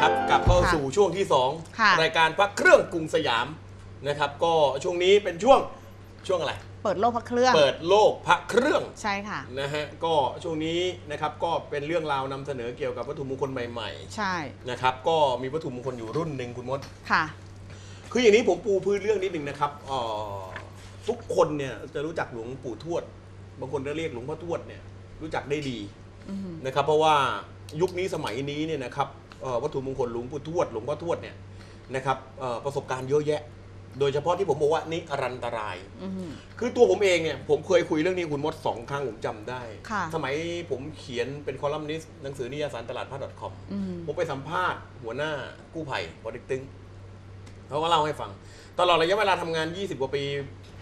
นะครับกลับเข้าค่ะสู่ช่วงที่ ค่ะ2 รายการพระเครื่องกรุงสยามนะครับ ก็ช่วงนี้เป็นช่วงช่วงอะไร เปิดโลกพระเครื่องเปิดโลกพระเครื่องใช่ค่ะ นะฮะก็ช่วงนี้นะครับก็เป็นเรื่องราวนำเสนอเกี่ยวกับวัตถุมงคลใหม่ใช่ๆนะครับก็มีวัตถุมงคลอยู่รุ่นหนึ่งคุณมด ค่ะ คืออย่างนี้ผมปูพื้นเรื่องนิดหนึ่งนะครับเอ่อทุกคนเนี่ยจะรู้จักหลวงปู่ทวด บางคนจะเรียกหลวงพ่อทวดเนี่ยรู้จักได้ดีอืมนะครับ เพราะว่ายุคนี้สมัยนี้เนี่ยนะครับเอ่อ วัตถุมงคลหลวงปู่ทวดหลวงพ่อทวดเนี่ยนะครับเอ่อประสบการณ์เยอะแยะ โดยเฉพาะที่ผมบอกว่านิรันตรายอืมคือตัวผมเองเนี่ยผมเคยคุยเรื่องนี้คุณมดสองครั้งผมจำได้ค่ะสมัยผมเขียนเป็นคอลัมนิสต์หนังสือนิยายสารตลาดพา .com อืมผมไปสัมภาษณ์หัวหน้ากู้ภัยปอเต็กตึงเขาก็เล่าให้ฟัง ตลอดระยะเวลาทำงาน 20 กว่าปี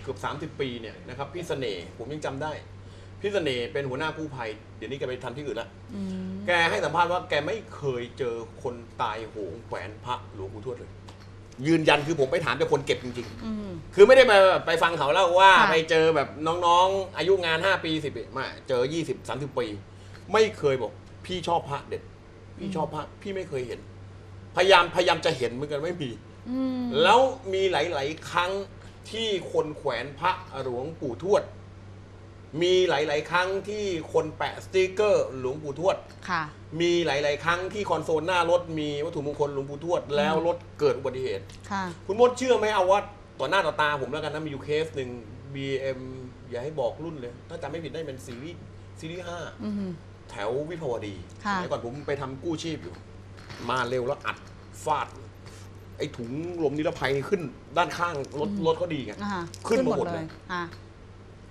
เกือบ 30 ปีเนี่ยนะครับพี่เสน่ห์ผมยังจำได้พี่เสน่ห์เป็นหัวหน้ากู้ภัย เดี๋ยวนี้แกไปทำที่อื่นละอืมแกให้สัมภาษณ์ว่าแกไม่เคยเจอคนตายโหงแขวนพระหลวงปู่ทวดเลย ยืนยันคือผมไปถามแต่คนเก็บจริงๆอืมคือไม่ได้มาไปฟังเขาเล่าว่าค่ะ ไปเจอแบบน้องๆ อายุงาน 5 ปี 10ปีมาเจอ 20 30 ปี ไม่เคยบอก พี่ชอบพระเด็ด พี่ชอบพระ พี่ไม่เคยเห็น พยายามพยายามจะเห็นเหมือนกันไม่มี อืมแล้วมีหลาย ๆ ครั้งที่คนแขวนพระหลวงปู่ทวด มีหลาย ๆ ครั้งที่คนแปะสติกเกอร์หลวงปู่ทวด ค่ะ มีหลาย ๆ ครั้งที่คอนโซลหน้ารถมีวัตถุมงคลหลวงปู่ทวด แล้วรถเกิดอุบัติเหตุ ค่ะ คุณมดเชื่อไหมเอาว่าต่อหน้าต่อตาผมแล้วกันนะมีอยู่เคสหนึ่ง BM อย่าให้บอกรุ่นเลย ถ้าจำไม่ผิดได้เป็นซีรีส์ซีรีส์ห้าอืมแถววิภาวดีค่ะสมัยก่อนผมไปทำกู้ชีพอยู่ มาเร็วแล้วอัดฟาด ไอ้ถุงลมนิรภัยนี่ขึ้นด้านข้างรถรถก็ดีไง อ่าขึ้นมาหมดเลย อ่า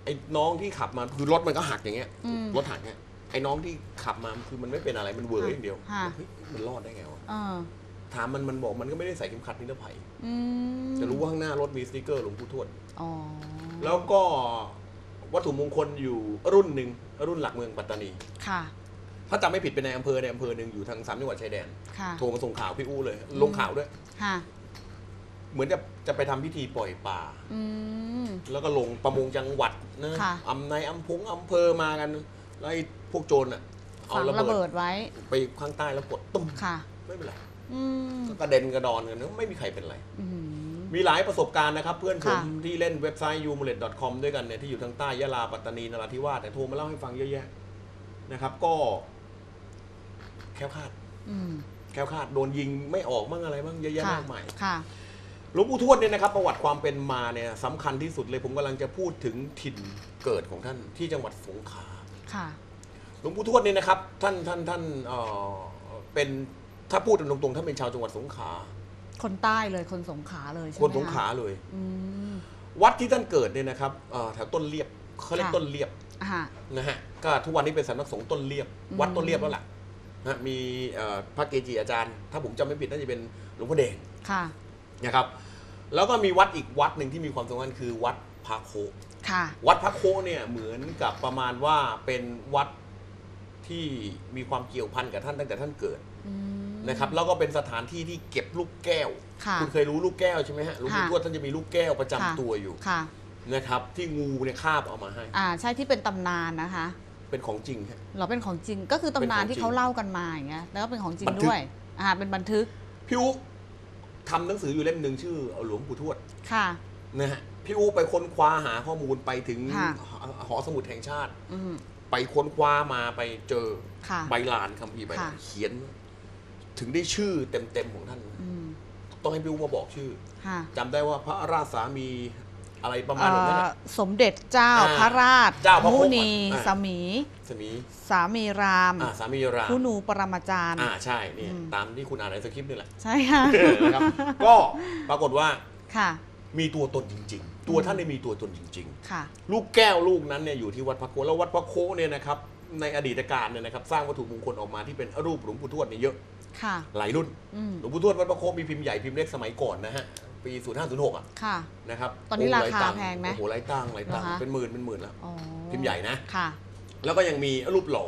ไอ้น้องที่ขับมาคือรถมันก็หักอย่างเงี้ยอืมรถหักเงี้ยไอ้น้องที่ขับมาคือมันไม่เป็นอะไรมันเวอร์ค่ะอย่างเดียวค่ะ เฮ้ยมันรอดได้ไงวะเออถามมันมันบอกมันก็ไม่ได้ใส่เข็มขัดนิรภัยอืมจะรู้ว่าข้างหน้ารถมีสติกเกอร์หลวงปู่ทวด อ๋อแล้วก็วัตถุมงคลอยู่รุ่นหนึ่งรุ่นหลักเมืองปัตตานี ค่ะถ้าจำไม่ผิดเป็นในอำเภอในอำเภอหนึ่งอยู่ทางสามจังหวัดชายแดน ค่ะโทรมาส่งข่าวพี่อู้เลย ลงข่าวด้วย ค่ะเหมือนจะจะไปทำพิธีปล่อยปลาอืมแล้วก็ลงประมงจังหวัด นะค่ะ อำในอำพงอำเภอมากันแล้วไอ้พวกโจรอะเอาฝังระระเบิเบิดดไว้ ไปข้างใต้แล้วกดตุ้มค่ะ ไม่เป็นไรอืมก็กระเด็นกระดอนกันนะไม่มีใครเป็นไร อืม มีหลายประสบการณ์นะครับ เพื่อนผมค่ะ ที่เล่นเว็บไซต์ u m u l e t c o m ด้วยกันเนี่ยที่อยู่ทางใต้ยะลาปัตตานีนราธิวาสแต่ยโทรมาเล่าให้ฟังเยอะแยะนะครับ ก็ แคล้วคลาด อืมแคล้วคลาดโดนยิงไม่ออกมั่งอะไรบ้างเยอะแยะค่ะมากมาย ค่ะ หลวงปู่ทวดเนี่ยนะครับประวัติความเป็นมาเนี่ยสำคัญที่สุดเลยผมกำลังจะพูดถึงถิ่นเกิดของท่านที่จังหวัดสงขลาค่ะ หลวงปู่ทวดเนี่ยนะครับท่านท่านท่านเอ่อเป็นถ้าพูดตรงๆท่านเป็นชาวจังหวัดสงขลาคนใต้เลยคนสงขลาเลยใช่ไหมคนสงขะลาเลย อืม วัดที่ท่านเกิดเนี่ยนะครับเอ่อแถวต้นเลียบเขาเรียกค่ะ ต้นเลียบอ่า นะฮะก็ทุกวันนี้เป็นสำนักสงฆ์ต้นเลียบ อืม วัดต้นเลียบแล้วล่ะนะฮะมีเอ่อพระเกจิอาจารย์ ถ้าผมจำไม่ผิดน่าจะเป็นหลวงพ่อเดง ค่ะ นะครับ แล้วก็มีวัดอีกวัดหนึ่งที่มีความสำคัญคือวัดพระโค ค่ะ วัดพระโคเนี่ยเหมือนกับประมาณว่าเป็นวัดที่มีความเกี่ยวพันกับท่านตั้งแต่ท่านเกิดอืม นะครับ แล้วก็เป็นสถานที่ที่เก็บลูกแก้วค่ะณเคยรู้ลูกแก้วใช่ไหมฮะหลวงปู่ค่ะทวดท่านจะมีลูกแก้วประจำค่ะ ตัวอยู่ค่ะ นะครับ ที่งูเนี่ยคาบเอามาให้ อ่า ใช่ที่เป็นตำนานนะคะ เป็นของจริงฮะ เราเป็นของจริงก็คือตำนานเป็นของจริงที่เขาเล่ากันมาอย่างเงี้ยแล้วก็เป็นของจริงบันทึก ด้วย อ่า เป็นบันทึก พี่อุ๊ ทำหนังสืออยู่เล่มหนึ่งชื่อหลวงปู่ทวดค่ะ นะฮะพี่อุ๊ไปค้นคว้าหาข้อมูลไปถึงค่ะหอหอสมุดแห่งชาติ อืม ไปค้นคว้ามาไปเจอค่ะใบลานคัมภีร์ใบลานค่ะ เขียน ถึงได้ชื่อเต็มๆของท่าน อืมต้องให้พี่อุ๊มาบอกชื่อค่ะ จำได้ว่าพระราชสามี อะไรประมาณเอ่แบบนั้นอน่ะ สมเด็จเจ้าอ่าพระราชเจ้าพระมุคกนีอ่าสมี สมีสามีรามอ่าสามีรามคุณูปรมาจารย์ อ่าใช่นี่อืม ตามที่คุณอ่านในสคริปต์นี่แหละใช่ค่ะนะครับ ก็ปรากฏว่าค่ะ มีตัวตนจริง ๆ ตัวท่านได้มีตัวตนจริง ค่ะ ๆ ลูกแก้วลูกนั้นเนี่ยอยู่ที่วัดพระโคแล้ววัดพระโคเนี่ยนะครับในอดีตการเนี่ยนะครับสร้างวัตถุมงคลออกมาที่เป็นรูปหลวงปู่ทวดเนี่ยเยอะค่ะ หลายรุ่น อืม หลวงปู่ทวดวัดพระโคมีพิมพ์ใหญ่พิมพ์เล็กสมัยก่อนนะฮะ ปี 0506อะค่ะ นะครับตอนนี้โหราลยคาตัค์แพงไหมโอ้โหหลายตังค์หลายตังค์เหรอคะ เป็นหมื่นเป็นหมื่นแล้ว อ๋อพิมพ์ใหญ่นะ ค่ะ แล้วก็ยังมีรูปหล่อ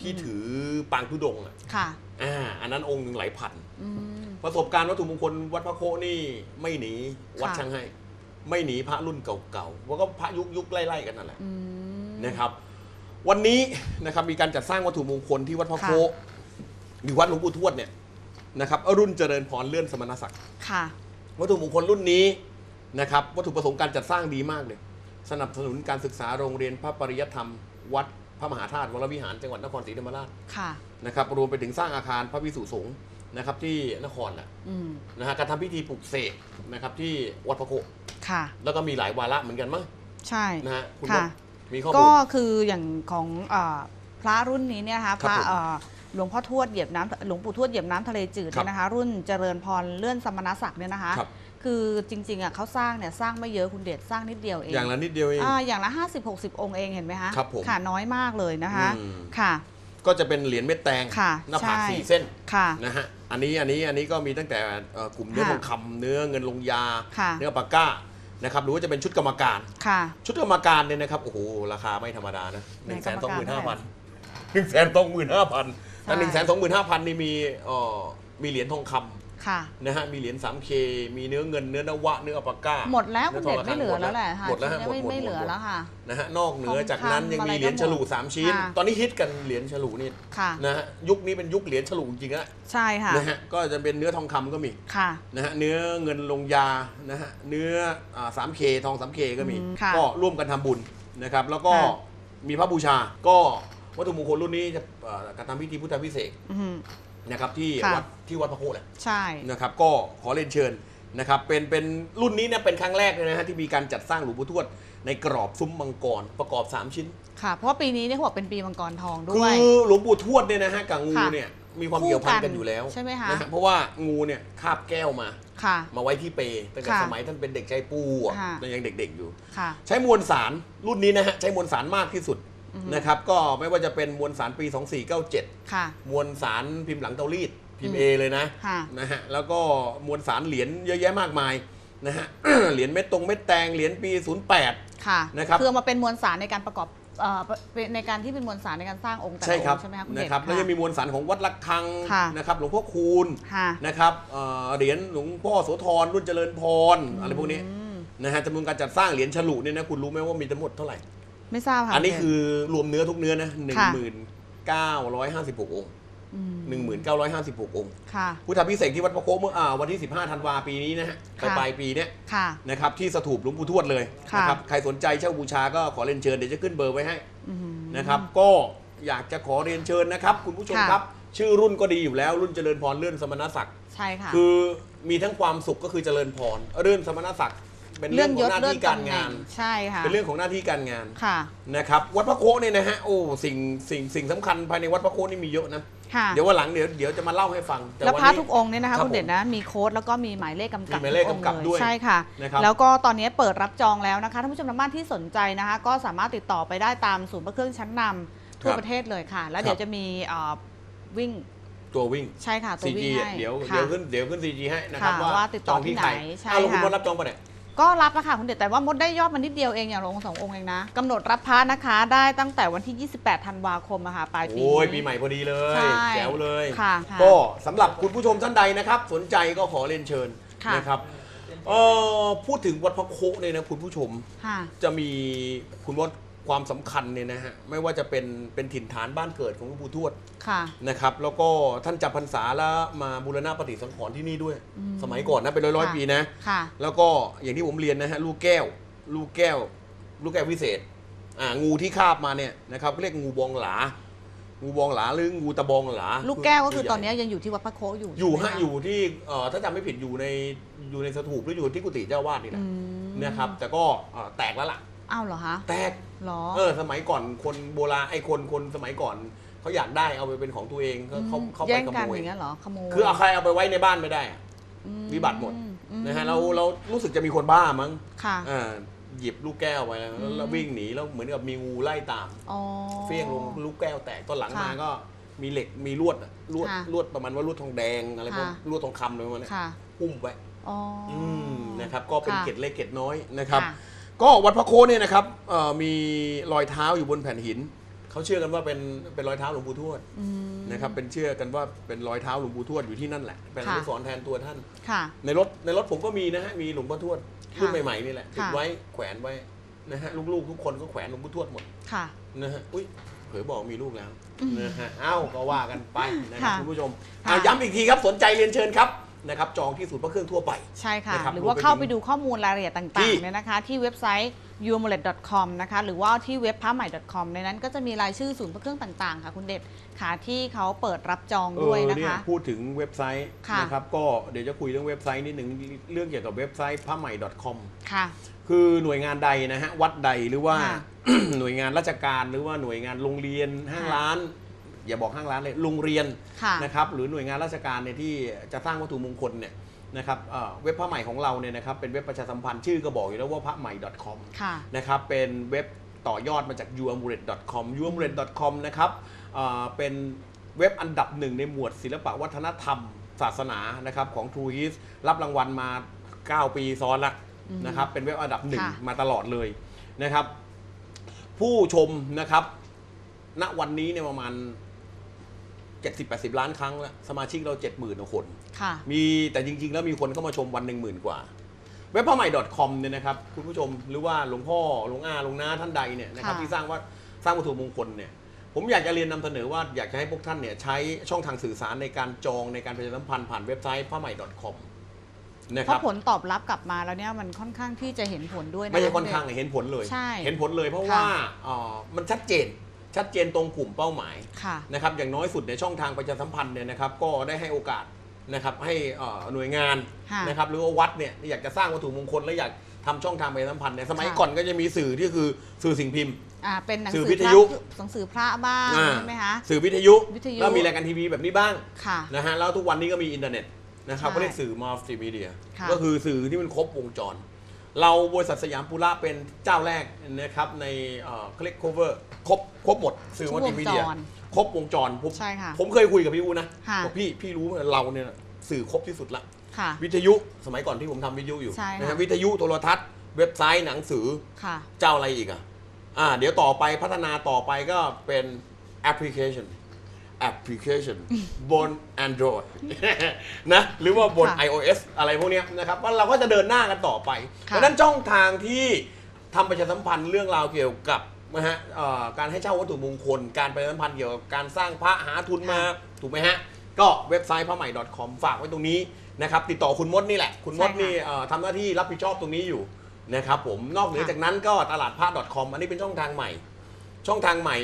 ที่อืม ถือปางทุดงค์อะค่ะ อ่าอันนั้นองค์หนึ่งหลายพัน อืม ประสบการณ์วัตถุมงคลวัดพระโคนี่ไม่หนีวัดค่ะ ช่างให้ ไม่หนีพระรุ่นเก่าๆเพราะก็พระยุคยุคไล่ๆกันนั่นแหละอืม นะครับ วันนี้นะครับมีการจัดสร้างวัตถุมงคลที่วัดพระโคค่ะ หรือวัดหลวงปู่ทวดเนี่ยนะครับรุ่นเจริญพรเลื่อนสมณศักดิ์ค่ะ วัตถุมงคลรุ่นนี้นะครับวัตถุประสงค์การจัดสร้างดีมากเลย สนับสนุนการศึกษาโรงเรียนพระปริยธรรม วัดพระมหาธาตุวรวิหารจังหวัดนครศรีธรรมราชค่ะนะครับรวมไปถึงสร้างอาคารพระวิสุสงฆ์นะครับที่นครน่ะอืมนะฮะการทำพิธีปลุกเสกนะครับที่วัดพระโคค่ะ แล้วก็มีหลายวาระเหมือนกันมั้งใช่นะฮะคุณค่ะมดมีข้อมูก็ลคืออย่างของเออพระรุ่นนี้เนี่ยนะคะพครับระผมเอ่อ หลวงพ่อทวดเหยียบน้ำหลวงปู่ทวดเหยียบน้ำทะเลจืดครับเนี่ยนะคะ รุ่นเจริญพรเลื่อนสมณศักดิ์เนี่ยนะคะครับคือจริงๆอะเขาสร้างเนี่ยสร้างไม่เยอะคุณเดชสร้างนิดเดียวเอง อย่างละนิดเดียวเองอ่าอย่างละ 50 60 องค์เองเห็นไหมคะครับผมค่ะน้อยมากเลยนะคะอืมค่ะก็จะเป็นเหรียญเม็ดแตงค่ะหน้าผากใช่สี่เส้นค่ะนะฮะอันนี้อันนี้อันนี้ก็มีตั้งแต่เอ่อกลุ่มเนื้อค่ะทองคำเนื้อเงินลงยาค่ะเนื้อปากก้านะครับหรือว่าจะเป็นชุดกรรมการค่ะชุดกรรมการเนี่ยนะครับโอ้โหราคาไม่ธรรมดานะหไหนนึ่งแสนกสรองรมหการมื่นห้าเท่าไหร่พันหนึ่งแสนสองหมื่นห้าพัน แต่ใช่หนึ่งแสนสองหมื่นห้าพันนี่มีเอ่อมีเหรียญทองคำค่ะนะฮะมีเหรียญ 3K มีเนื้อเงินเนื้อนวะเนื้ออัปปาก้าหมดแล้วคุณเดชนื้ไม่เหลือแล้วแหละค่ะหมดแล้วฮะชิ้นหมดนี้หมดไม่หมดเหลือหมดแล้วค่ะ นะฮะนอกเหนือทองคำจากนั้นยังมีเหรียญฉลูสามชิ้น ค่ะ ตอนนี้ฮิตกันเหรียญฉลูนี่ค่ะ นะฮะยุคนี้เป็นยุคเหรียญฉลูจริงๆนะใช่ค่ะ นะฮะก็จะเป็นเนื้อทองคำก็มีค่ะ นะฮะเนื้อเงินลงยานะฮะเนื้อสามเคทองสามเคก็มี อืมค่ะก็ร่วมกันทำบุญนะครับ แล้วก็ค่ะ มีพระบูชาก็ วัตถุมงคลรุ่นนี้จะเอ่อการทำพิธีพุทธพิเศษกอืม นะครับที่ค่ะ วัดที่วัดพระโคแหละใช่ นะครับก็ขอเรียนเชิญนะครับเป็นเป็นรุ่นนี้เนี่ยเป็นครั้งแรกเลยนะฮะที่มีการจัดสร้างหลวงปู่ทวด ในกรอบซุ้มมังกรประกอบ 3 ชิ้น ค่ะ เพราะว่าปีนี้เนี่ยเขาบอกเป็นปีมังกรทองด้คืวย อหลวงปู่ทวดเนี่ยนะฮะกับงูค่ะเนี่ยมีความเกี่ยวพันกันอยู่แล้วใช่ไหมคะ นฮเพราะว่างูเนี่ยคาบแก้วมา ค่ะ มาไว้ที่เปตั้งแต่ค่ะสมัยท่านเป็นเด็กชายปูอะค่ะตอนยังเด็กๆอยู่ ค่ะ ใช้มวลสารรุ่นนี้นะฮะใช้มวลสารมากที่สุดอือฮึ นะครับก็ไม่ว่าจะเป็นมวลสารปี 2497ค่ะมวลสารพิมพ์หลังเตารีดพิมพ์อืเอมเลยนะค่ะนะฮะแล้วก็มวลสารเหรียญเยอะแยะมากมายนะฮะเหรียญเม็ดตรงเม็ดแตงเหรียญปี 08ค่ะนะครับคือเอามาเป็นมวลสารในการประกอบเอ่อเป็นในการที่เป็นมวลสารในการสร้างองค์แต่ละใช่ครับองค์ใช่ไหมคะคุณนะเดชครับแล้วยังมีมวลสารของวัดละคังค่ะนะครับหลวงพ่อคูณค่ะนะครับเอ่อเหรียญหลวงพ่อโสธรรุ่นเจริญพรอะไรพวกนี้มนะฮะจำนวนการจัดสร้างเหรียญฉลุเนี่ยนะคุณรู้ไหมว่ามีทั้งหมดเท่าไหร่ ไม่ทราบค่ะอันนี้ณเดชคือรวมเนื้อทุกเนื้อนะหนึ่งค่ะหมื่นเก้าร้อยห้าสิบหกองค์มหนึ่งหมื่นเก้าร้อยห้าสิบหกองค์ค่ะพุทธพิเศษกที่วัดพระโคเมื่ออ่าวันที่15ธันวาปีนี้นะฮะปลายค่ะปลายปีเนี้ยค่ะนะครับที่สถูปหลวงปู่ทวดเลยค่ะนะครับใครสนใจเช่าบูชาก็ขอเรียนเชิญเดี๋ยวจะขึ้นเบอร์ไว้ให้อืมนะครับ ก็อยากจะขอเรียนเชิญนะครับ คุณผู้ชมค่ะครับชื่อรุ่นก็ดีอยู่แล้วรุ่นเจริญพรเลื่อนสมณศักดิ์ใช่ค่ะคือมีทั้งความสุขก็คือเจริญพรเลื่อนสมณศักดิ์ เป็นเรื่เลื่อองนขอยงหน้าศเลื่อนที่การตำแหน่งางนใช่ค่ะเป็นเรื่องของหน้าที่การงานค่ะ นะครับ วัดพระโคเนี่ยนะฮะโอ้สิ่งสิ่งสิ่งสำคัญภายในวัดพระโคนี่มีเยอะนะค่ะเดี๋ยววันหลังเดี๋ยวเดี๋ยวจะมาเล่าให้ฟังแต่แล้ววันพระนี้ ทุกองค์เนี่ยนะคะครับคุณเด่นนะมีโค้ดแล้วก็มีหมายเลขกำกับมีหมายเลขกำกับทุองค์ด้วยใช่ค่ะ นะครับ แล้วก็ตอนนี้เปิดรับจองแล้วนะคะท่านผู้ชมทางบ้านที่สนใจนะคะ ก็สามารถติดต่อไปได้ตามศูนย์พระเครื่องชั้นนำทั่วประเทศเลยค่ะ แล้วเดี๋ยวจะมีเอ่อวิ่งตัววิ่ง ใช่ค่ะตัว CG วิ่งให้เดี๋ยวค่ะเดี๋ยวขึ้นเดี๋ยวขึ้น CG ให้นะครับค่ะว่าว่าติดต่อจงที่ใครไหนใช่อ้าวแล้วคุณค่ะ มดรับจองปะเนี่ย ก็รับนะคะคุณเดชแต่ว่ามดได้ยอดมานิดเดียวเองอย่างลงสององค์เองนะกำหนดรับพระนะคะ ได้ตั้งแต่วันที่ 28 ธันวาคมอะค่ะปลายปีโอ้ยนี้ปีใหม่พอดีเลยใช่แจ๋วเลยค่ะค่ะก็สำหรับคุณผู้ชมท่านใดนะครับ สนใจก็ขอเรียนเชิญค่ะ นะครับเอ่อพูดถึงวัดพระโคเนี่ยนะคุณผู้ชม ค่ะ จะมีคุณวด ความสำคัญเนี่ยนะฮะไม่ว่าจะเป็นเป็นถิ่นฐานบ้านเกิดของหลวงปู่ทวดค่ะ นะครับแล้วก็ท่านจำพรรษาแล้วมาบูรณะปฏิสังขรณ์ที่นี่ด้วย อืม สมัยก่อนนะเป็นร้อยร้อยค่ะปีนะ ค่ะ แล้วก็อย่างที่ผมเรียนนะฮะลูกแก้ว ลูกแก้ว ลูกแก้ววิเศษอ่างูที่คาบมาเนี่ยนะครับเขาเรียกงูบองหลา งูบองหลาหรืองูตะบองหลาลูกแก้วก็คือใหญ่ตอนนี้ยังอยู่ที่วัดพระโคอยู่อยู่ใช่ฮะไหมคอยู่ที่เอ่อถ้าจำไม่ผิดอยู่ในอยู่ในสถูปหรืออยู่ที่กุฏิเจ้าวาดนี่แหอืละมนะครับ แต่ก็เอ่อแตกแล้วล่ะ อ้าวเหรอคะแตกเหรอ เออสมัยก่อนคนโบราณไอ้คนคนสมัยก่อนเขาอยากได้เอาไปเป็นของตัวเองเขาเขาเขาไปแย่งขกันโมอยย่างเงี้ยเหรอขโมยคือเอาใครเอาไปไว้ในบ้านไม่ได้อะ อืวิบัติหมด อืมนะฮะเราเรารู้สึกจะมีคนบ้ามั้งค่ะ อ่าหยิบลูกแก้วไปแล้วอืม แล้ววิ่งหนีแล้วเหมือนกับมีงูไล่ตาม อ๋อ เฟี้ยงลงลูกแก้วแตกตอนหลังค่ะมาก็มีเหล็กมีลวดอะลวดค่ะลวดประมาณว่าลวดทองแดงอะไรพวกค่ะ ลวดทองคำอะไรประมาณนี้ค่ะหุ้มไว้อ๋อออืมนะครับก็เป็นค่ะ เกล็ดเล็กเกล็ดน้อยนะครับ ค่ะ ก็วัดพระโคเนี่ยนะครับเอ่อมีรอยเท้าอยู่บนแผ่นหิน เขาเชื่อกันว่าเป็นเป็นรอยเท้าหลวงปู่ทวดอืม นะครับเป็นเชื่อกันว่าเป็นรอยเท้าหลวงปู่ทวดอยู่ที่นั่นแหละเป็นอค่ะ นุสรณ์แทนตัวท่าน ค่ะ ในรถในรถผมก็มีนะฮะมีหลวงพ่อทวดค่ะรุ่นใหม่ๆนี่แหละติดค่ะ ไว้แขวนไว้นะฮะลูกๆทุกคนก็แขวนหลวงพ่อทวดหมดค่ะ นะฮะอุ้ยผยบอกมีลูกแล้วนะฮะเอ้าก็ว่ากันไปนะครับค่ะคุณผู้ชมค่ะอะ ย้ำอีกทีครับสนใจเรียนเชิญครับ นะครับจองที่ศูนย์พระเครื่องทั่วไป ใช่ค่ะ นะครับหรือว่ารวมไปถึงเข้าไปดูข้อมูลรายละเอียดที่ต่างๆเนี่ยนะคะ ที่เว็บไซต์ y o u r m u l e t c o m นะคะ หรือว่าที่เว็บพระใหม่ .com ในนั้นก็จะมีรายชื่อศูนย์พระเครื่องต่างๆ ค่ะ คุณเด็ดค่ะที่เขาเปิดรับจองด้วยเออนะเนี่ยคะ พูดถึงเว็บไซต์ค่ะ นะครับก็เดี๋ยวจะคุยเรื่องเว็บไซต์นิดหนึ่งเรื่องเกี่ยวกับเว็บไซต์ผ้าใหม่ .com ค่ะ คือหน่วยงานใดนะฮะวัดใดหรือว่า ค่ะ หน่วยงานราชการหรือว่าหน่วยงานโรงเรียนห้างค่ะร้าน อย่าบอกห้างร้านเลยโรงเรียนค่ะนะครับหรือหน่วยงานราชการเนี่ยที่จะสร้างวัตถุมงคลเนี่ยนะครับเอ่อเว็บผ้าใหม่ของเราเนี่ยนะครับเป็นเว็บประชาสัมพันธ์ชื่อก็บอกอยู่แล้วว่าผ้าใหม่ .com ค่ะนะครับเป็นเว็บต่อยอดมาจาก u a m u l e t c o m u a m u l e t c o m นะครับเอ่อเป็นเว็บอันดับหนึ่งในหมวดศิลปะวัฒนธรรม ศาสนานะครับของ True h i s รับรางวัลมา 9 ปีซ้อนละอืมนะครับเป็นเว็บอันดับหนึ่งค่ะมาตลอดเลยนะครับ ผู้ชมนะครับณวันนี้เนี่ยประมาณ 70-80 ล้านครั้งแล้วสมาชิกเรา 70,000กว่าคน ค่ะ มีแต่จริง ๆ แล้วมีคนเข้ามาชมวันหนึ่งหมื่นกว่า เว็บผ้าใหม่ .com เนี่ยนะครับ คุณผู้ชมหรือว่าหลวงพ่อหลวงอาหลวงน้าท่านใดเนี่ยนะครับค่ะ ที่สร้างว่าสร้างวัตถุมงคลเนี่ยผมอยากจะเรียนนำเสนอว่าอยากจะให้พวกท่านเนี่ยใช้ช่องทางสื่อสารในการจองในการประชาสัมพันธ์ผ่านเว็บไซต์ผ้าใหม่ .com นะเพครับราะผลตอบรับกลับมาแล้วเนี่ยมันค่อนข้างที่จะเห็นผลด้วยนะ ไม่ใช่ค่อนณเดชข้างเห็นผลเลย ใช่เห็นผลเลยเพราะค่ะ ว่าเอ่อมันชัดเจน ชัดเจนตรงกลุ่มเป้าหมายค่ะ นะครับอย่างน้อยสุดในช่องทางประชาสัมพันธ์เนี่ยนะครับก็ได้ให้โอกาสนะครับให้เอ่อหน่วยงานค่ะ นะครับหรือว่าวัดเนี่ยอยากจะสร้างวัตถุมงคลและอยากทำช่องทางประชาสัมพันธ์เนี่ยสมัยค่ะก่อนก็จะมีสื่อที่คือสื่อสิ่งพิมพ์ อ่าเป็นหนังสื่สืออวิพทระยุหนังสือพระบ้างอ่าใช่ไหมคะ สื่อวิทยุ วิทยุ แล้วมีรายการทีวีแบบนี้บ้างค่ะ นะฮะแล้วทุกวันนี้ก็มีอินเทอร์เน็ตนะครับใช่ก็เรียกสื่อมัลติมีเดียค่ะ ก็คือสื่อที่มันครบวงจร เราบริษัทสยามปุระเป็นเจ้าแรกนะครับในเอ่อเขาเรียก cover ครบครบหมดสื่อมัลติมีเดียวงจรครบวงจรผมใช่ค่ะผมเคยคุยกับพี่อูนะค่ะบอกพี่พี่รู้ไหมเราเนี่ยสื่อครบที่สุดละค่ะวิทยุสมัยก่อนที่ผมทำวิทยุอยู่ใช่ค่ะนะฮะวิทยุโทรทัศน์ เว็บไซต์หนังสือค่ะเจ้าอะไรอีกอะอ่าเดี๋ยวต่อไปพัฒนาต่อไปก็เป็นแอปพลิเคชัน แอปพลิเคชันบน Android นะหรือว่าบนค่ะ iOS อะไรพวกเนี้ยนะครับว่าเราก็จะเดินหน้ากันต่อไป เพค่ะราะฉะนั้นช่องทางที่ทำประชาสัมพันธ์เรื่องราวเกี่ยวกับนะฮะเอ่อการให้เช่าวัตถุมงคล การประชาสัมพันธ์เกี่ยวกับการสร้างพระหาทุนมาถูกไหมฮะ ก็เว็บไซต์ผ้าใหม่ .com ฝากไว้ตรงนี้นะครับติดต่อคุณมดนี่แหละ คุณมดใช่ค่ะนี่เอ่อทำหน้าที่รับผิดชอบตรงนี้อยู่นะครับผมนอกเหนือค่ะจากนั้นก็ตลาดผ้า .com อันนี้เป็นช่องทางใหม่ ช่องทางใหม่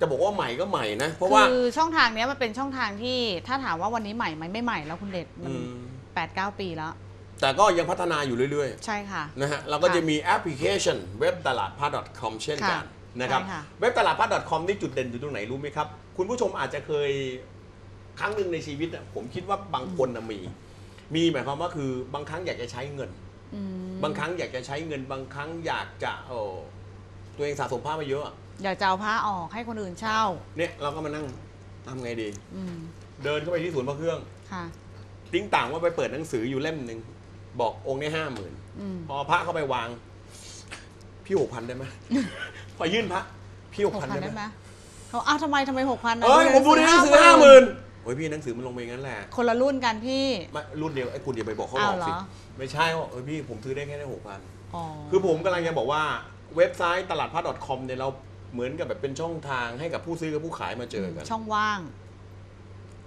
จะบอกว่าใหม่ก็ใหม่นะ เพราะว่า คือช่องทางเนี้ยมันเป็นช่องทางที่ถ้าถามว่าวันนี้ใหม่ไหมไม่ใหม่แล้วคุณเด็ดมันอืม แปดเก้าปีแล้ว แต่ก็ยังพัฒนาอยู่เรื่อยใช่ค่ะ ๆนะฮะเราก็ค่ะจะมีแอปพลิเคชันเว็บตลาดผ้า .com เช่นกันค่ะนะครับใช่ค่ะ เว็บตลาดผ้า .com นี่จุดเด่นอยู่ตรงไหนรู้ไหมครับ คุณผู้ชมอาจจะเคยครั้งหนึ่งในชีวิตอะผมคิดว่าบางคนนะมี มีหมายความว่าคือบางครั้งอยากจะใช้เงิน อืม บางครั้งอยากจะใช้เงินบางครั้งอยากจะเออตัวเองสะสมผ้ามาเยอะอะ อยากจะเอาผ้าออกให้คนอื่นเช่า เนี่ยเราก็มานั่งทำไงดี อืมเดินเข้าไปที่ศูนย์พระเครื่อง ค่ะ ติ้งต่างว่าไปเปิดหนังสืออยู่เล่มหนึ่งบอกองค์นี้ห้าหมื่นอืม พอพระเข้าไปวาง พี่หกพันได้ไหม พอยื่นพระ พี่หหกกพันพันได้ได้ไหไหมมเขาอ้าวทำไมทำไมหกพันเอ้ยผมดูในหนังสือห้าหมื่นโอ้ยพี่หนังสือมันลงไปงั้นแหละคนละรุ่นกันพี่ ไม่รุ่นเดียวไอ้คุณอย่าไปบอกเขาหรอ้าอวกเหรสิอไม่ใช่ว่าเออพี่ผมซื้อได้แค่ได้หกพัน อ๋อ คือผมกำลังจะบอกว่าเว็บไซต์ตลาดพัด .com เนี่ยเรา เหมือนกับแบบเป็นช่องทางให้กับผู้ซื้อกับผู้ขายมาเจอกันช่องว่าง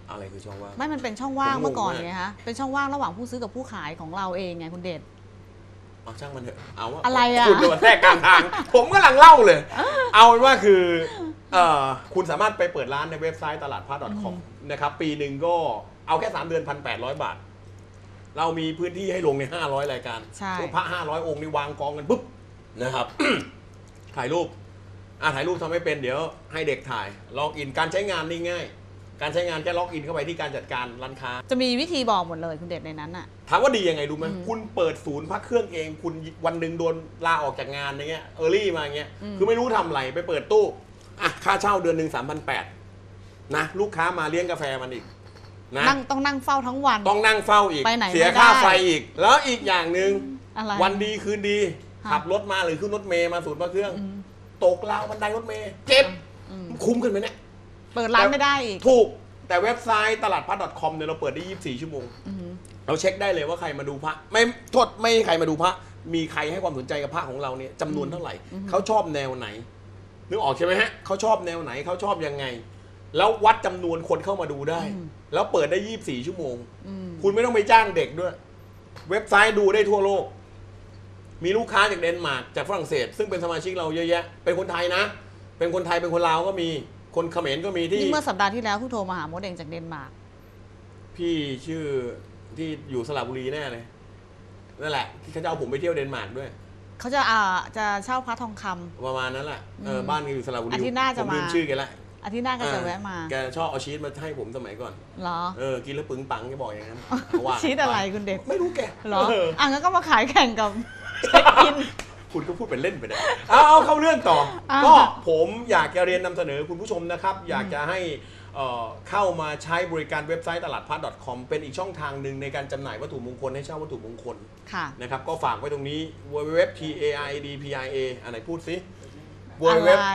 อะไรคือช่องว่าง ไม่มันเป็นช่องว่างผมงงเมื่อก่อนมาก ไงฮะเป็นช่องว่างระหว่างผู้ซื้อกับผู้ขายของเราเองไงคุณเดช เอาช่างมันเถอะเอาว่าอะไรอะ คุณโดนแทรกกลางทาง ผมกำลังเล่าเลย เอาเป็นว่าคือเอ่อคุณสามารถไปเปิดร้านในเว็บไซต์ตลาดพัด .com นะครับ ปีหนึ่งก็เอาแค่ 3 เดือน 1,800 บาท เรามีพื้นที่ให้ลงใน 500 รายการใช่พวกพระ500 องค์นี่วางกองกันปุ๊บนะครับ ถ่ายรูป อะถ่ายรูปทำไม่เป็นเดี๋ยวให้เด็กถ่ายล็อกอินการใช้งานนี่ง่าย การใช้งานแค่ล็อกอินเข้าไปที่การจัดการร้านค้า จะมีวิธีบอกหมดเลยคุณเดชในนั้นอะ ถามว่าดียังไงรู้ไหมอืมคุณเปิดศูนย์พักเครื่องเอง คุณวันหนึ่งโดนลาออกจากงานอย่างเงี้ยเออรี่มาอย่างเงี้ยอืม คือไม่รู้ทำอะไรไปเปิดตู้อะค่าเช่าเดือนหนึ่งสามพันแปดนะลูกค้ามาเลี้ยงกาแฟมันอีกนะนั่งต้องนั่งเฝ้าทั้งวัน ต้องนั่งเฝ้าอีก ไปไหนเสียไม่ได้ค่าไฟอีก แล้วอีกอย่างหนึ่งอะไร วันดีคืนดี ค่ะ ขับรถมาหรือขึ้นรถเมย์มาศูนย์พักเครื่อง อืม ตกราวบันไดรถเมย์เจ็บอืมคุ้มขึ้นไหมเนี่ย เปิดร้านไม่ได้อีกถูก แต่เว็บไซต์ตลาดพัด .com เนี่ยเราเปิดได้ 24 ชั่วโมง อือหือเราเช็คได้เลยว่าใครมาดูพระ ไม่โทษไม่ใครมาดูพระ มีใครให้ความสนใจกับพระของเราเนี่ยจำนวนเท่าไหร่ เขาชอบแนวไหนนึกออกใช่ไหมฮะเขาชอบแนวไหนเขาชอบยังไง แล้ววัดจำนวนคนเข้ามาดูได้อืมแล้วเปิดได้ 24 ชั่วโมง อืม คุณไม่ต้องไปจ้างเด็กด้วย เว็บไซต์ดูได้ทั่วโลก มีลูกค้าจากเดนมาร์กจากฝรั่งเศส ซึ่งเป็นสมาชิกเราเยอะแยะ เป็นคนไทยนะ เป็นคนไทยเป็นคนลาวก็มีคนเขมรก็มีที่นี่เมื่อสัปดาห์ที่แล้วผู้โทรมาหามดเองจากเดนมาร์กพี่ชื่อที่อยู่สระบุรีแน่เลยนั่นแหละที่เขาจะเอาผมไปเที่ยวเดนมาร์กด้วยเขาจะอ่าจะเช่าพระทองคำ ประมาณนั้นแหละเอออืมบ้านแกอยู่สระบุรีอาทิตย์หน้าจะผมลืมมา ชื่อแกละอาทิตย์หน้าก็จะแวะมาแกชอบเอาชีสมาให้ผมสมัยก่อนเหรอ เออกินแล้วปึงปังแกบอกอย่างนั้นว่าชีสอะไรคุณเด็ก ไม่รู้แกเหรอเออ อะงั้นก็มาขายแข่งกับ เช็คอิน คุณก็พูดเป็นเล่นไปนะเอาเอาเข้าเรื่องต่อ อ่า ก็ผมอยากจะเรียนนำเสนอคุณผู้ชมนะครับ อยากจะให้เอ่อเข้ามาใช้บริการเว็บไซต์ตลาดพัด .com เป็นอีกช่องทางหนึ่งในการจำหน่ายวัตถุมงคลให้เช่าวัตถุมงคลค่ะ นะครับ ก็ฝากไว้ตรงนี้ www t a i d p i a อันไหนพูดสิ อะ www ไร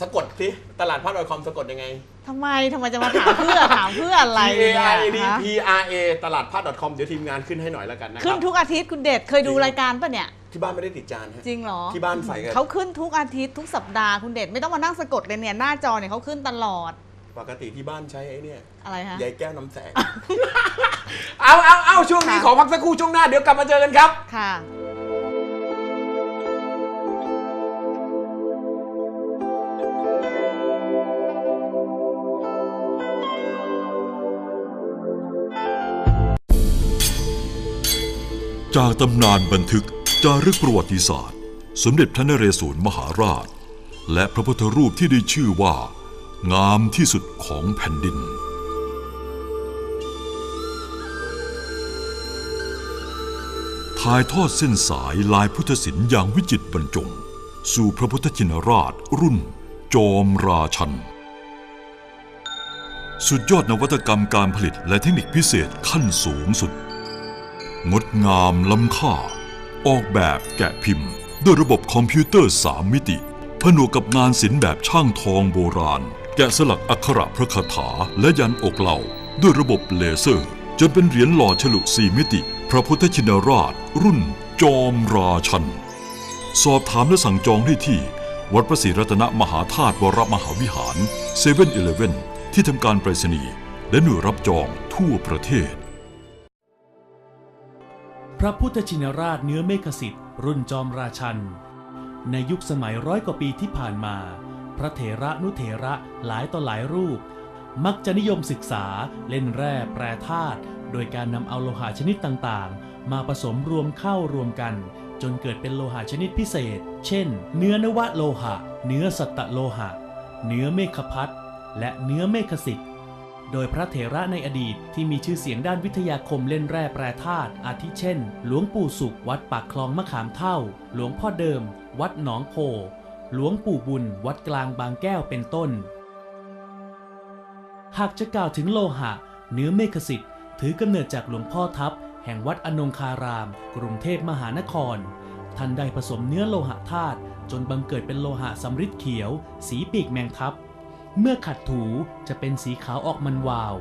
สะกดสิตลาดพัด .com สะกดยังไง ทำไมทำไมจะมาถามเพื่อ ถามเพื่ออะไร t เนี่ a ย i d ฮะ p i a ตลาดพัด .com เดี๋ยวทีมงานขึ้นให้หน่อยแล้วกันนะคขึ้รันบ ทุกอาทิตย์คุณเด็ดเคยดูจริงรายการป่ะเนี่ย ที่บ้านไม่ได้ติดจานฮะจริงเหรอ ที่บ้านใส่กันเขาขึ้นทุกอาทิตย์ทุกสัปดาห์คุณเด็ดไม่ต้องมานั่งสะกดเลยเนี่ยหน้าจอเนี่ยเขาขึ้นตลอด ปกติที่บ้านใช้ไอ้เนี่ยอะไรฮะ ยายแก้วน้ำแสง เอาเอาเอาช่วงนี้ค่ะ ขอพักสักครู่ช่วงหน้าเดี๋ยวกลับมาเจอกันครับ ค่ะ จากตำนานบันทึก จารึกประวัติศาสตร์ สมเด็จพระนเรศวรมหาราช และพระพุทธรูปที่ได้ชื่อว่า งามที่สุดของแผ่นดิน ถ่ายทอดเส้นสายลายพุทธศิลป์อย่างวิจิตรบรรจง สู่พระพุทธชินราชรุ่น จอมราชัน สุดยอดนวัตกรรมการผลิตและเทคนิคพิเศษขั้นสูงสุด งดงามล้ำค่า ออกแบบแกะพิมพ์ ด้วยระบบคอมพิวเตอร์ 3 มิติ ผนวกกับงานศิลป์แบบช่างทองโบราณ แกะสลักอักขระพระคาถาและยันอกเหล่า ด้วยระบบเลเซอร์ จนเป็นเหรียญหล่อฉลุ 4 มิติ พระพุทธชินราช รุ่น จอมราชัน สอบถามและสั่งจองได้ที่ วัดพระศรีรัตนมหาธาตุวรมหาวิหารเซเว่นอีเลฟเว่นที่ทำการไปรษณีย์และหน่วยรับจองทั่วประเทศ พระพุทธชินราชเนื้อเมฆสิทธิ์รุ่นจอมราชัน ในยุคสมัยร้อยกว่าปีที่ผ่านมา พระเถระนุเถระหลายต่อหลายรูป มักจะนิยมศึกษาเล่นแร่แปรธาตุโดยการนำเอาโลหะชนิดต่างๆ มาผสมรวมเข้ารวมกัน จนเกิดเป็นโลหะชนิดพิเศษ เช่น เนื้อนวะโลหะ เนื้อสัตตโลหะ เนื้อเมฆพัทและเนื้อเมฆสิทธิ์ โดยพระเถระในอดีตที่มีชื่อเสียงด้านวิทยาคมเล่นแร่แปรธาตุอาทิเช่น หลวงปู่สุขวัดปากคลองมะขามเท่า หลวงพ่อเดิม วัดหนองโพหลวงปู่บุญ วัดกลางบางแก้วเป็นต้น หากจะกล่าวถึงโลหะ เนื้อเมฆสิทธิ์ถือกำเนิดจากหลวงพ่อทัพ แห่งวัดอนงคาราม กรุงเทพมหานคร ท่านได้ผสมเนื้อโลหะธาตุจนบังเกิดเป็นโลหะสำริดเขียว สีปีกแมงทับ เมื่อขัดถูจะเป็นสีขาวออกมันวาว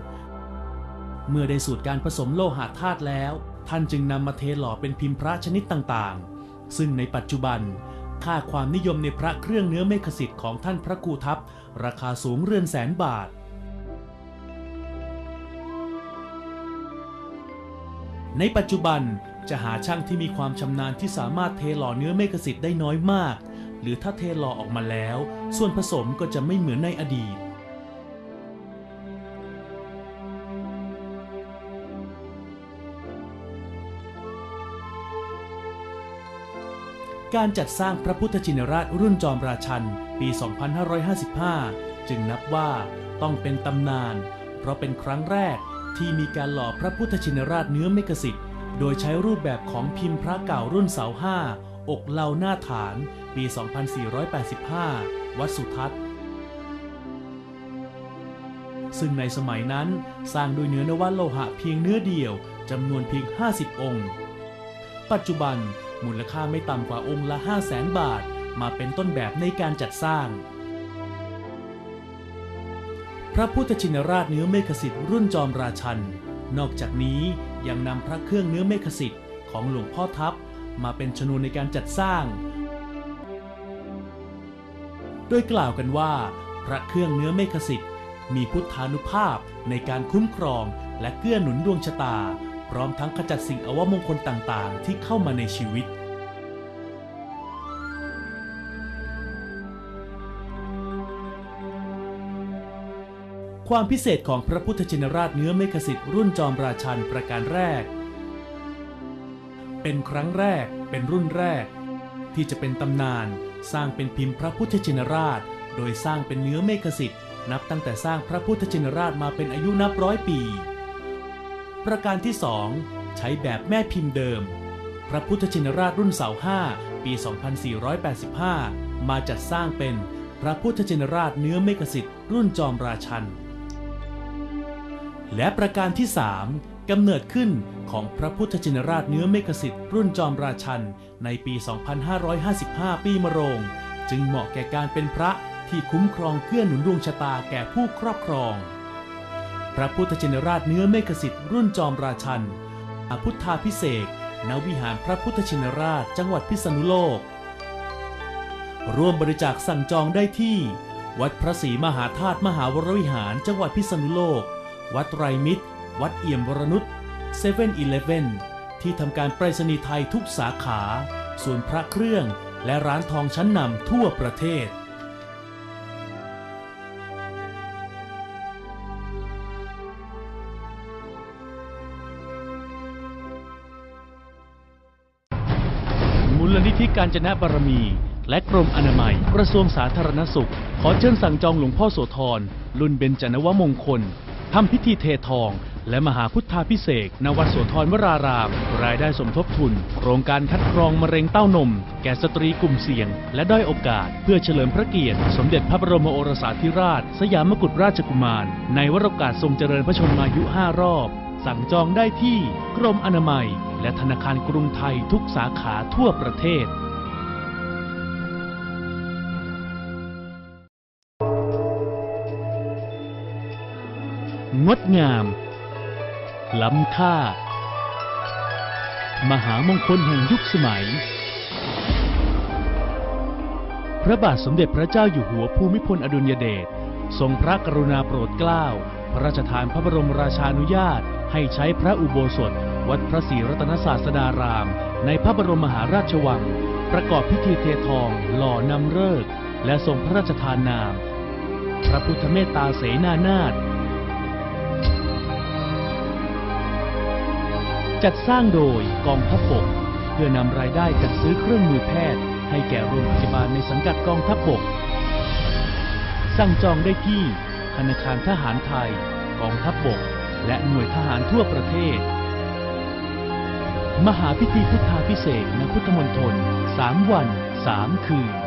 เมื่อได้สูตรการผสมโลหะธาตุแล้ว ท่านจึงนำมาเทหล่อเป็นพิมพ์พระชนิดต่างๆ ซึ่งในปัจจุบัน ค่าความนิยมในพระเครื่องเนื้อเมฆสิทธิ์ของท่านพระครูทัพ ราคาสูงเรือนแสนบาท ในปัจจุบันจะหาช่างที่มีความชำนาญที่สามารถเทหล่อเนื้อเมฆสิทธิ์ได้น้อยมาก หรือถ้าเทหล่อออกมาแล้ว ส่วนผสมก็จะไม่เหมือนในอดีต การจัดสร้างพระพุทธชินราชรุ่นจอมราชันปี 2555 จึงนับว่าต้องเป็นตำนาน เพราะเป็นครั้งแรกที่มีการหล่อพระพุทธชินราชเนื้อเมกสิทธิ์โดยใช้รูปแบบของพิมพ์พระเก่ารุ่นเสาห้า อกเหลาหน้าฐาน ปี 2485 วัดสุทัศน์ ซึ่งในสมัยนั้นสร้างด้วยเนื้อนวโลหะเพียงเนื้อเดียวจำนวนเพียง 50 องค์ ปัจจุบันมูลค่าไม่ต่ำกว่าองค์ละ 5 0 0แสนบาท มาเป็นต้นแบบในการจัดสร้าง พระพุทธชินราชเนื้อเมฆสิทธิ์รุ่นจอมราชัน นอกจากนี้ยังนำพระเครื่องเนื้อเมฆสิทธิ์ของหลวงพ่อทัพ มาเป็นชนวนในการจัดสร้าง โดยกล่าวกันว่า พระเครื่องเนื้อเมฆสิทธิ์ มีพุทธานุภาพในการคุ้มครองและเกื้อหนุนดวงชะตา พร้อมทั้งขจัดสิ่งอวมงคลต่างๆ ที่เข้ามาในชีวิตความพิเศษของพระพุทธชินราชเนื้อเมฆสิทธิ์รุ่นจอมราชันประการแรก เป็นครั้งแรกเป็นรุ่นแรก ที่จะเป็นตำนานสร้างเป็นพิมพ์พระพุทธชินราช โดยสร้างเป็นเนื้อเมฆสิทธิ์นับตั้งแต่สร้างพระพุทธชินราชมาเป็นอายุนับร้อยปี ประการที่สองใช้แบบแม่พิมพ์เดิม พระพุทธชินราชรุ่นเสาห้าปี 2485 มาจัดสร้างเป็นพระพุทธชินราชเนื้อเมฆสิทธิ์รุ่นจอมราชันและประการที่3 กำเนิดขึ้นของพระพุทธชินราชเนื้อเมฆสิทธิ์รุ่นจอมราชัน ในปี 2555 ปีมะโรง จึงเหมาะแก่การเป็นพระที่คุ้มครองเกื้อหนุนดวงชะตาแก่ผู้ครอบครอง พระพุทธชินราชเนื้อเมฆสิทธิ์รุ่นจอมราชันอาพุทธาพิเศษณวิหารพระพุทธชินราชจังหวัดพิษณุโลก ร่วมบริจาคสั่งจองได้ที่ วัดพระศรีมหาธาตุมหาวรวิหารจังหวัดพิษณุโลก วัดไตรมิตร วัดเอี่ยมวรนุชเซเว่นอีเลฟเว่นที่ทำการไปรษณีย์ไทยทุกสาขา ส่วนพระเครื่องและร้านทองชั้นนำทั่วประเทศ มูลนิธิการจนะบารมี และกรมอนามัย กระทรวงสาธารณสุข ขอเชิญสั่งจองหลวงพ่อโสธร รุ่นเบญจนวมงคลทำพิธีเททอง และมหาพุทธาพิเศษกณวัดโสธรวราราม รายได้สมทบทุน โครงการคัดกรองมะเร็งเต้านม แก่สตรีกลุ่มเสี่ยง และด้อยโอกาส เพื่อเฉลิมพระเกียรติ สมเด็จพระบรมโอรสาธิราช สยามกุฎราชกุมาร ในวโรกาสทรงเจริญพระชนมายุ 5 รอบ สั่งจองได้ที่กรมอนามัย และธนาคารกรุงไทยทุกสาขาทั่วประเทศงดงาม ล้ำค่า มหามงคลแห่งยุคสมัย พระบาทสมเด็จพระเจ้าอยู่หัวภูมิพลอดุลยเดชทรงพระกรุณาโปรดเกล้า พระราชทานพระบรมราชานุญาต ให้ใช้พระอุโบสถ วัดพระศรีรัตนศาสดาราม ในพระบรมมหาราชวัง ประกอบพิธีเททอง หล่อนำเลิก และทรงพระราชทานนาม พระพุทธเมตตาเสนานาถ จัดสร้างโดยกองทัพบก เพื่อนำรายได้จัดซื้อเครื่องมือแพทย์ ให้แก่โรงพยาบาลในสังกัดกองทัพบก สั่งจองได้ที่ธนาคารทหารไทย กองทัพบก และหน่วยทหารทั่วประเทศ มหาพิธีพุทธาพิเศษณพุทธมณฑล3วัน 3 คืน